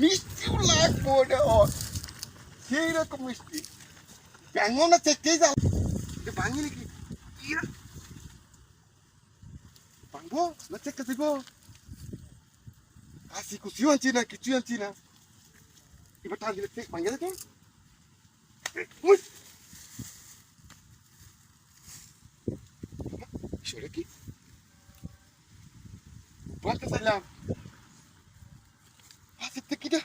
মিষ্টিও লাগবো এটা সেই রকম মিষ্টি। ব্যাঙ্গো না চেকেই এটা ভাঙি নাকি। ভাঙবো না চেকে দিব? আসি কুচিও আনছি না, কিছুই আনছি না। এবার টান দিলে চেক ভাঙে উই। সেটা কি? আচ্ছা তো কিটা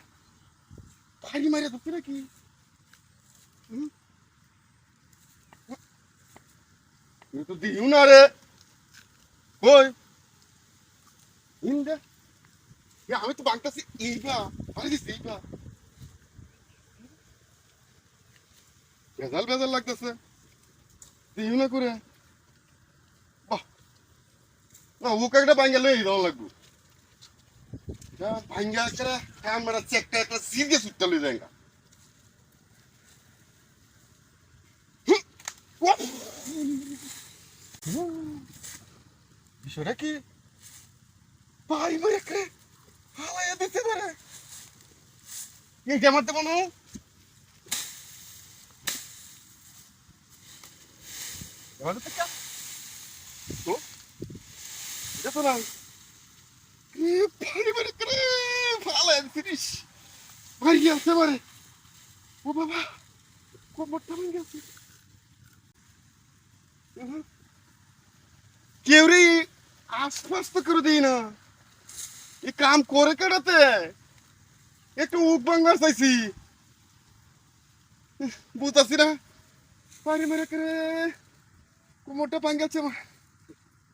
পানি মারিয়া ধরছে নাকি হুম? তুমি তো দিও না রে কই ইন্দা ইয়া আমি তো বাংটাছি এইবা পানি দিছি এইবা বেজাল বেজাল লাগতেছে দিও না করে না ও একটা বাঙ্গা লই দাও লাগবো। ভাঙ্গা চেকটা একটা সিরিয়াস উত্তর লই যাঙ্গা বিষয়টা কি? ভাই মরে কে হালাইয়া দিতে পারে। এই জামাতে বনো জামাতে থেকে তো এটা তো না কি ভাই মরে কে হালাইয়া দিছিস ভাই আছে মারে। ও বাবা, কোমরটা ভেঙে গেছে। কেউ রে করে দিই না। এ কাম করে কেটাতে একটু বাংলা চাইছি। বুঝতেছি না। পারি মেরে করে কোমরটা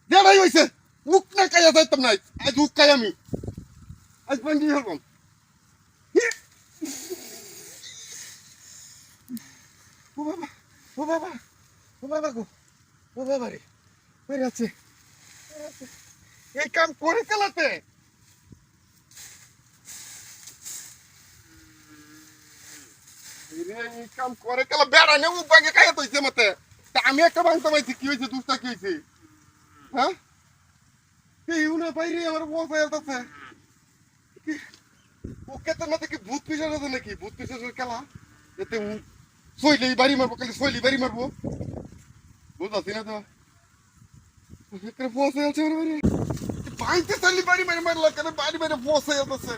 দেড়াই হয়েছে উক না কাইয়া যাইতাম না। আজ উক কাই আমি। আজ ভাঙ্গি হলাম ও বাবা ও বাবা ও বাবা গো, ও বাবা রে বেড়ে আছে? এই কাম করে চালাতে এই কাম করে কেলা বেড়া নে ও বাঙ্গে খাইয়া তৈছে মতে আমি একটা পাইছি, কি হয়েছে দুষ্টা কি হয়েছে হ্যাঁ? এই উনা বাইরে আমার বসে আছে ওকে তো মতে কি ভূত পিসার আছে নাকি? ভূত পিসার খেলা এতে ও সইলে বাড়ি মারবো, খালি সইলে বাড়ি মারবো। বুঝতে না তো? বসে আছে আমার বাড়ি ভাঙতে চাইলে বাড়ি মেরে, মারলো কেন? বাড়ি মেরে বসে আছে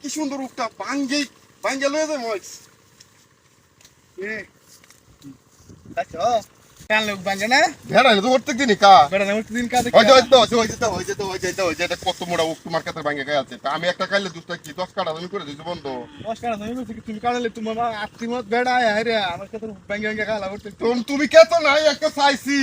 কি সুন্দর উঠটা ভাঙ্গেই ভাঙ্গে লয়ে যায় মজ আচ্ছা কান লোক বাঙ্গে না? ভেড়া তো উঠতে দিনি কা বেড়া না উঠতে দিন কাজে ওই যে ওই যে ওই যে ওই যে ওই যে কত মোড়া উক তোমার কাছে ভাঙ্গে গায়ে আছে। আমি একটা কি? দশ কাটা তুমি করে দিছো বন্ধ। নমস্কার আমি বলছি কি তুমি কাটালে তোমার মা আত্মীয় বেড়া আয় রে আমার কাছে খালা তুমি নাই একটা চাইছি।